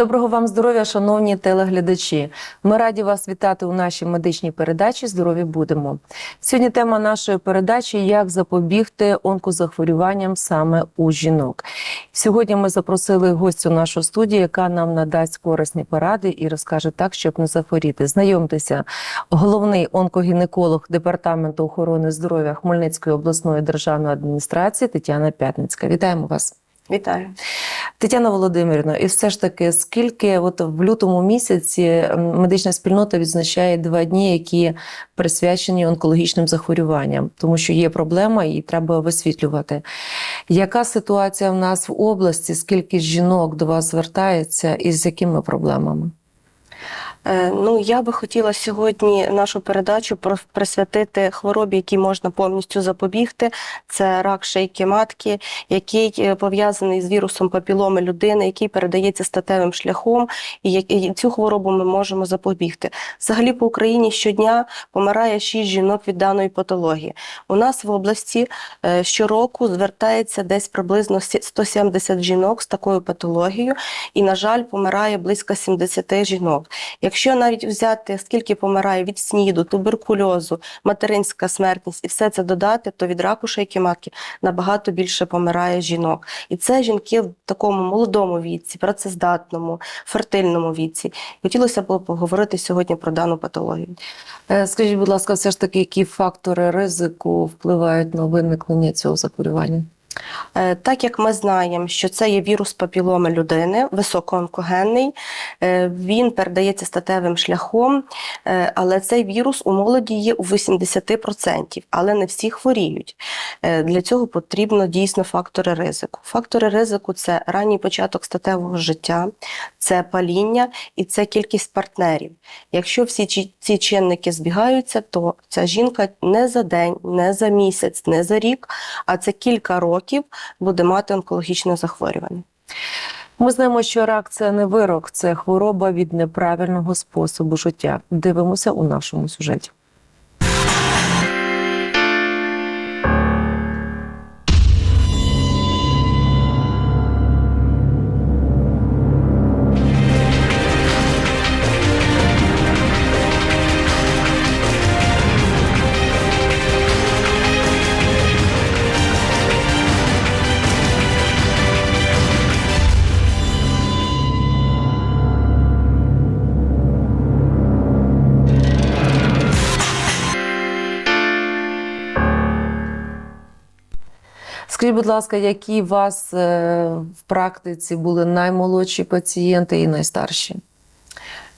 Доброго вам здоров'я, шановні телеглядачі. Ми раді вас вітати у нашій медичній передачі Здорові будемо. Сьогодні тема нашої передачі як запобігти онкозахворюванням саме у жінок. Сьогодні ми запросили гостю нашу студію, яка нам надасть корисні поради і розкаже так, щоб не захворіти. Знайомтеся, головний онкогінеколог департаменту охорони здоров'я Хмельницької обласної державної адміністрації Тетяна П'ятницька. Вітаємо вас. Вітаю. Тетяна Володимирівна, і все ж таки, скільки от в лютому місяці медична спільнота відзначає два дні, які присвячені онкологічним захворюванням, тому що є проблема і треба висвітлювати. Яка ситуація в нас в області? Скільки жінок до вас звертається і з якими проблемами? Е, Ну, я би хотіла сьогодні нашу передачу присвятити хворобі, які можна повністю запобігти. Це рак шийки матки, який е, пов'язаний з вірусом папіломи людини, який передається статевим шляхом, і цю хворобу ми можемо запобігти. Взагалі по Україні щодня помирає 6 жінок від даної патології. У нас в області е, щороку звертається десь приблизно сі- 170 жінок з такою патологією, і, на жаль, помирає близько 70 жінок. Якщо навіть взяти, скільки помирає від СНІДу, туберкульозу, материнська смертність і все це додати, то від раку шийки матки набагато більше помирає жінок. І це жінки в такому молодому віці, працездатному, фертильному віці. Хотілося б поговорити сьогодні про дану патологію. Е, Скажіть, будь ласка, все ж таки, які фактори ризику впливають на виникнення цього захворювання? Е, Так як ми знаємо, що це є вірус папіломи людини, високоонкогенний, е, він передається статевим шляхом, е, але цей вірус у молоді є у 80%, але не всі хворіють. Для цього потрібно дійсно фактори ризику. Фактори ризику це ранній початок статевого життя, це паління і це кількість партнерів. Якщо всі ці чинники збігаються, то ця жінка не за день, не за місяць, не за рік, а це кілька років буде мати онкологічне захворювання. Ми знаємо, що рак це не вирок, це хвороба від неправильного способу життя. Дивимося у нашому сюжеті. Скажіть, будь ласка, які у вас е, в практиці були наймолодші пацієнти і найстарші?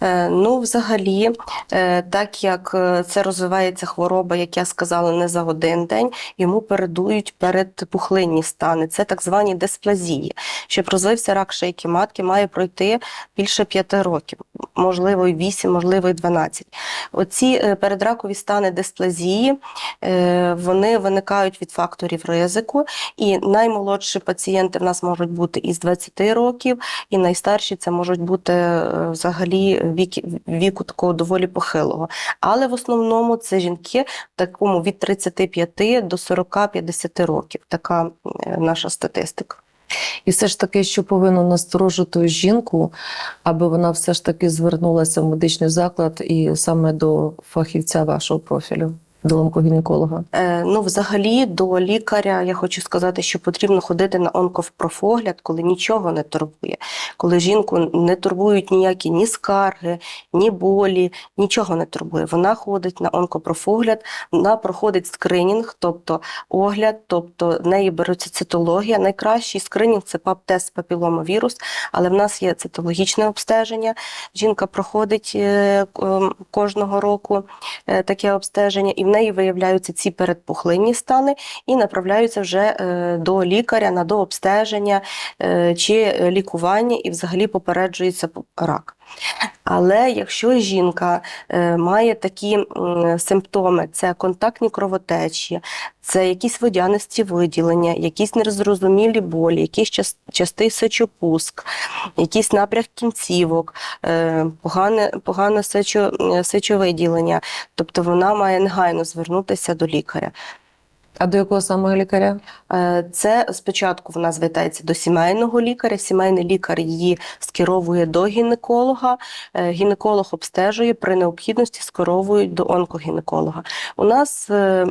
Е, Ну, взагалі, е, так як е, це розвивається хвороба, як я сказала, не за один день, йому передують передпухлинні стани. Це так звані дисплазії. Щоб розвився рак шийки матки, має пройти більше п'яти років, можливо, і вісім, можливо, і 12. Оці передракові стани дисплазії, вони виникають від факторів ризику, і наймолодші пацієнти в нас можуть бути із 20 років, і найстарші це можуть бути взагалі віку такого доволі похилого. Але в основному це жінки в такому від 35 до 40-50 років. Така наша статистика. І все ж таки, що повинно насторожити жінку, аби вона все ж таки звернулася в медичний заклад і саме до фахівця вашого профілю, до онкогінеколога. Е, ну, взагалі, до лікаря я хочу сказати, що потрібно ходити на онковпрофогляд, коли нічого не турбує, коли жінку не турбують ніякі ні скарги, ні болі, нічого не турбує. Вона ходить на онкопрофогляд, вона проходить скринінг, тобто огляд, тобто в неї береться цитологія. Найкращий скринінг це ПАП-тест папіломовірус, але в нас є цитологічне обстеження. Жінка проходить е, кожного року таке обстеження, і в неї виявляються ці передпухлинні стани і направляються вже е, до лікаря на дообстеження е, чи лікування, і взагалі попереджується рак. Але якщо жінка е, має такі симптоми: це контактні кровотечі, це якісь водянисті виділення, якісь незрозумілі болі, якийсь частий сечопуск, якийсь напряг кінцівок, е, погане, погане е, сечовиділення, тобто вона має негайно звернутися до лікаря. А до якого саме лікаря? Е, Це спочатку вона звертається до сімейного лікаря. Сімейний лікар її скеровує до гінеколога. Е, Гінеколог обстежує при необхідності скеровують до онкогінеколога. У нас е,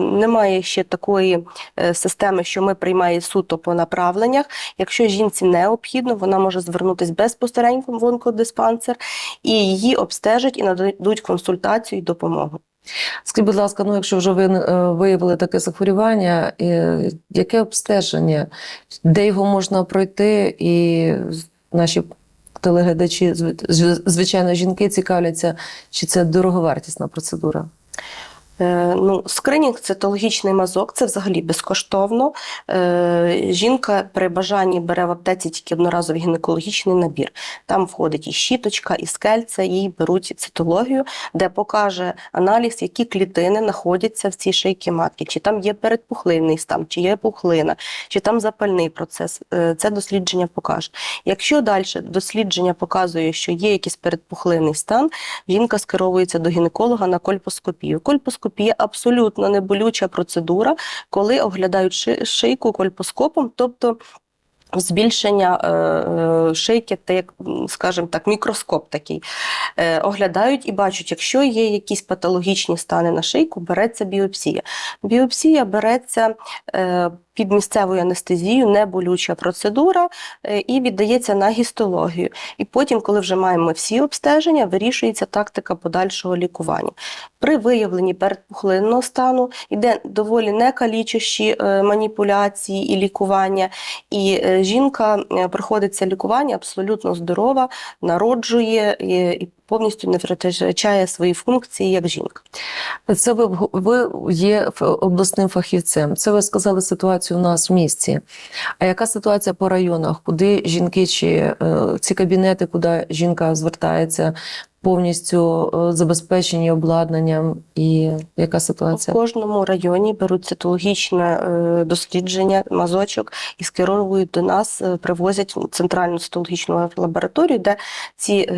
немає ще такої системи, що ми приймаємо суто по направленнях. Якщо жінці необхідно, вона може звернутися безпосередньо в онкодиспансер і її обстежать і нададуть консультацію і допомогу. Скажіть, будь ласка, ну якщо вже ви е, виявили таке захворювання, е, яке обстеження, де його можна пройти, і наші телеглядачі, зв- зв- звичайно, жінки цікавляться, чи це дороговартісна процедура? Е, Ну, скринінг цитологічний мазок це взагалі безкоштовно. Е, Жінка при бажанні бере в аптеці тільки одноразовий гінекологічний набір. Там входить і щіточка, і скельця, їй беруть цитологію, де покаже аналіз, які клітини знаходяться в цій шийці матки, чи там є передпухлинний стан, чи є пухлина, чи там запальний процес. Е, Це дослідження покаже. Якщо далі дослідження показує, що є якийсь передпухлинний стан, жінка скеровується до гінеколога на кольпоскопію. Кольпоскопія абсолютно неболюча процедура, коли оглядають ши- шийку кольпоскопом, тобто збільшення е, е, шийки, скажімо так, мікроскоп такий. Е, оглядають і бачать, якщо є якісь патологічні стани на шийку, береться біопсія. Біопсія береться е, під місцевою анестезією, неболюча процедура, і віддається на гістологію. І потім, коли вже маємо всі обстеження, вирішується тактика подальшого лікування. При виявленні передпухлинного стану йде доволі некалічущі маніпуляції і лікування, і жінка проходиться проходить це лікування абсолютно здорова, народжує і повністю не втрачає свої функції як жінка. Це ви, ви є обласним фахівцем. Це ви сказали ситуацію у нас в місті. А яка ситуація по районах? Куди жінки чи е, ці кабінети, куди жінка звертається, повністю е, забезпечені обладнанням? І яка ситуація В кожному районі беруть цитологічне е, дослідження, мазочок і скеровують до нас, привозять в центральну цитологічну лабораторію, де ці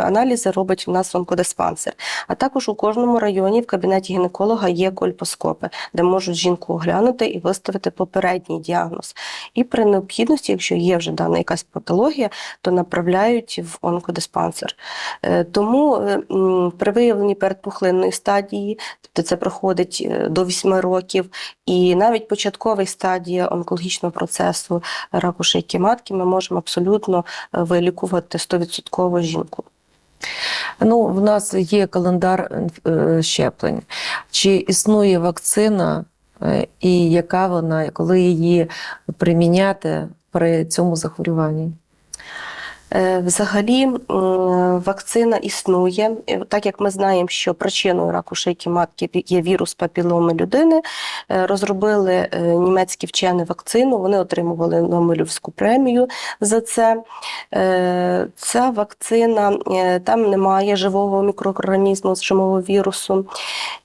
аналізи робить в нас онкодиспансер. А також у кожному районі в кабінеті гінеколога є кольпоскопи, де можуть жінку оглянути і виставити попередній діагноз. І при необхідності, якщо є вже дана якась патологія, то направляють в онкодиспансер. Е, Тому е, при виявленні передпухлинної стадії, тобто це проходить е, до 8 років, і навіть початковій стадії онкологічного процесу раку шийки матки ми можемо абсолютно вилікувати 100% жінку. Ну, в нас є календар е, щеплень. Чи існує вакцина, е, і яка вона, коли її приміняти при цьому захворюванні? Е, Взагалі вакцина існує. Е, Так як ми знаємо, що причиною раку шийки матки є вірус папіломи людини, е, розробили німецькі вчені вакцину, вони отримували Нобелівську премію за це. Ця вакцина, там немає живого мікроорганізму, з живого вірусу.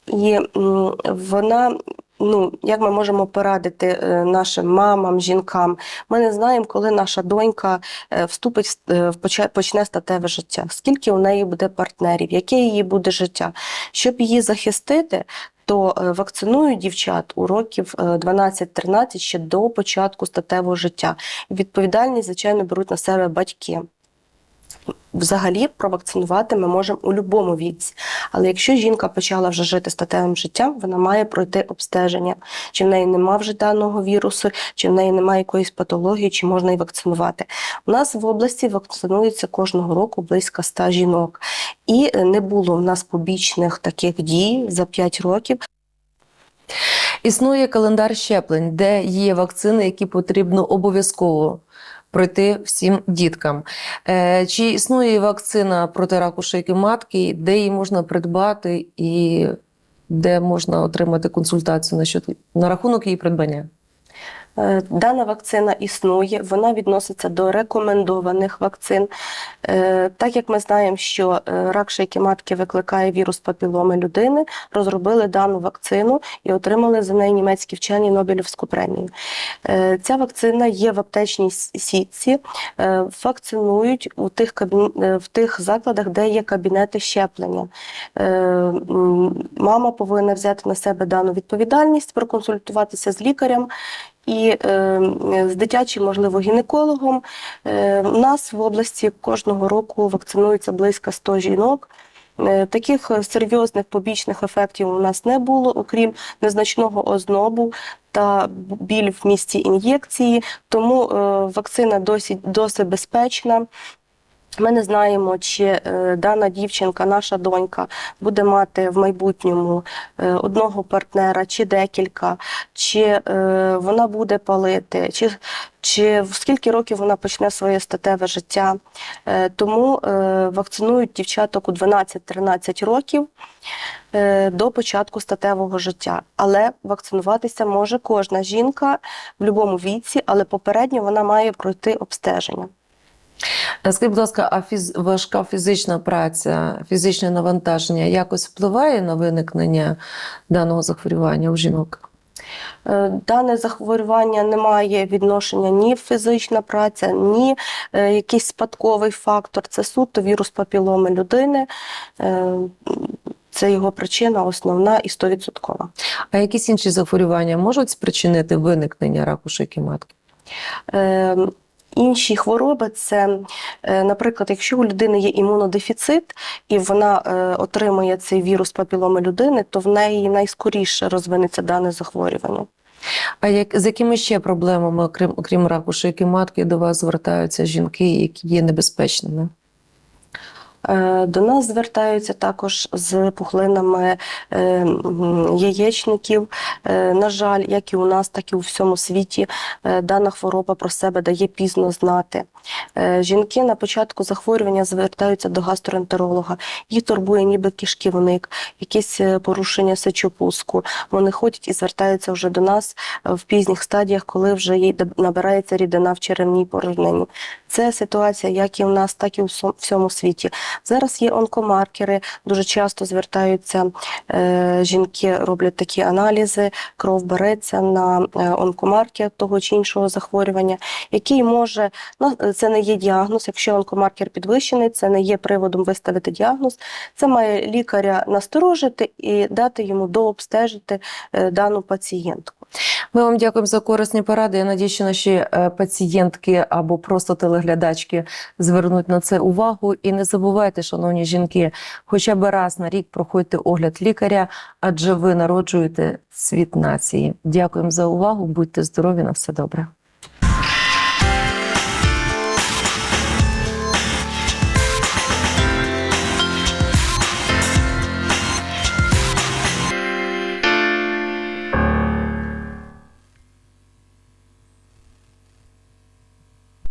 І вона. Ну, як ми можемо порадити е, нашим мамам, жінкам? Ми не знаємо, коли наша донька е, вступить в- е, почне статеве життя, скільки у неї буде партнерів, яке її буде життя. Щоб її захистити, то вакцинують дівчат у років е, 12-13 ще до початку статевого життя. Відповідальність, звичайно, беруть на себе батьки. Взагалі провакцинувати ми можемо у будь-якому віці. Але якщо жінка почала вже жити статевим життям, вона має пройти обстеження, чи в неї нема вже даного вірусу, чи в неї немає якоїсь патології, чи можна її вакцинувати. У нас в області вакцинується кожного року близько 100 жінок. І е, не було в нас побічних таких дій за 5 років. Існує календар щеплень, де є вакцини, які потрібно обов'язково пройти всім діткам. Е, Чи існує вакцина проти раку шийки матки, де її можна придбати і де можна отримати консультацію на, рахунок її придбання? Е, Дана вакцина існує, вона відноситься до рекомендованих вакцин. Е, Так як ми знаємо, що е, рак шийки матки викликає вірус папіломи людини, розробили дану вакцину і отримали за неї німецькі вчені Нобелівську премію. Ця вакцина є в аптечній сітці, вакцинують у тих, в тих закладах, де є кабінети щеплення. Мама повинна взяти на себе дану відповідальність, проконсультуватися з лікарем і е, з дитячим, можливо, гінекологом. Е, у нас в області кожного року вакцинується близько 100 жінок. Е, Таких е, серйозних побічних ефектів у нас не було, окрім незначного ознобу та біль в місці ін'єкції. Тому е, вакцина досить, досить безпечна. Ми не знаємо, чи е, дана дівчинка, наша донька, буде мати в майбутньому е, одного партнера чи декілька, чи е, вона буде палити, чи, чи в скільки років вона почне своє статеве життя. Тому вакцинують дівчаток у 12-13 років до початку статевого життя. Але вакцинуватися може кожна жінка в будь-якому віці, але попередньо вона має пройти обстеження. Скажіть, будь ласка, а фіз... важка фізична праця, фізичне навантаження якось впливає на виникнення даного захворювання у жінок? Е, Дане захворювання не має відношення ні фізична праця, ні е, якийсь спадковий фактор. Це суто вірус папіломи людини. Е, Це його причина основна і 100%. А якісь інші захворювання можуть спричинити виникнення раку шийки матки? Е, Інші хвороби це, е, наприклад, якщо у людини є імунодефіцит і вона е, отримує цей вірус папіломи людини, то в неї найскоріше розвинеться дане захворювання. А як з якими ще проблемами, окрім, окрім раку шийки матки, до вас звертаються жінки, які є небезпечними? Е, До нас звертаються також з пухлинами е, яєчників. Е, На жаль, як і у нас, так і у всьому світі, дана хвороба про себе дає пізно знати. Жінки на початку захворювання звертаються до гастроентеролога. Їх турбує ніби кишківник, якісь порушення сечопуску. Вони ходять і звертаються вже до нас в пізніх стадіях, коли вже їй набирається рідина в черевній порожнині. Це ситуація як і в нас, так і у всьому- світі. Зараз є онкомаркери, дуже часто звертаються е, жінки, роблять такі аналізи, кров береться на е, онкомаркер того чи іншого захворювання, який може, ну це не є діагноз. Якщо онкомаркер підвищений, це не є приводом виставити діагноз. Це має лікаря насторожити і дати йому дообстежити е, дану пацієнтку. Ми вам дякуємо за корисні поради. Я надію, що наші е, пацієнтки або просто телеглядачки звернуть на це увагу. І не забувайте, шановні жінки, хоча б раз на рік проходьте огляд лікаря, адже ви народжуєте світ нації. Дякуємо за увагу. Будьте здорові, на все добре.